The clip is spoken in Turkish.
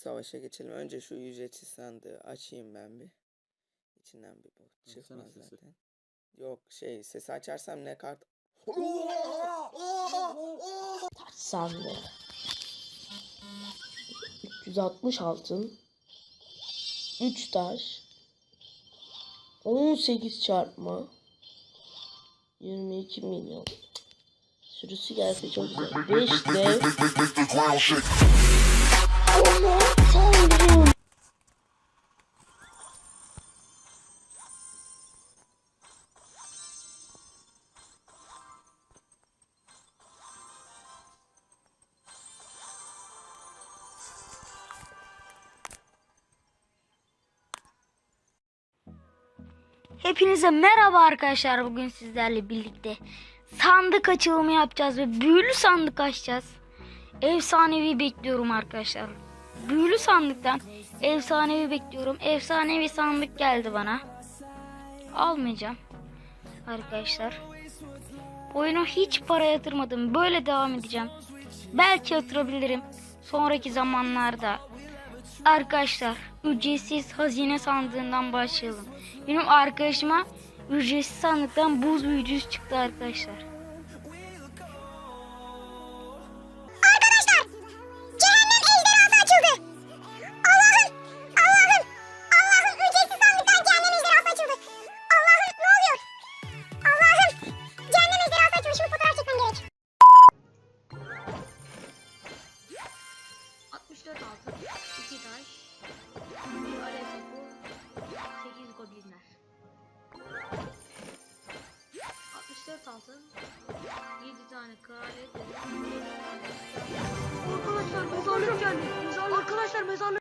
savaşa geçelim. Önce şu ücretsiz sandığı açayım ben bir. İçinden bir Açsana çıkmaz sesi. zaten. Yok şey sesi açarsam ne kart... Taş sandı. 360 altın. 3 taş. 18 çarpma. 22 milyon. Sürüsü gelse çok güzel. 5 dev. Hepinize merhaba arkadaşlar. Bugün sizlerle birlikte sandık açılımı yapacağız ve büyülü sandık açacağız. Efsanevi bekliyorum arkadaşlar. Büyülü sandıktan efsanevi bekliyorum. Efsanevi sandık geldi bana. Almayacağım arkadaşlar. Oyuna hiç para yatırmadım. Böyle devam edeceğim. Belki yatırabilirim. Sonraki zamanlarda Arkadaşlar ücretsiz hazine sandığından başlayalım. Benim arkadaşıma ücretsiz sandıktan buz büyücüsü çıktı arkadaşlar. Altın, 7 tane kraliyet Arkadaşlar mezarlık geldi. Arkadaşlar mezarlık.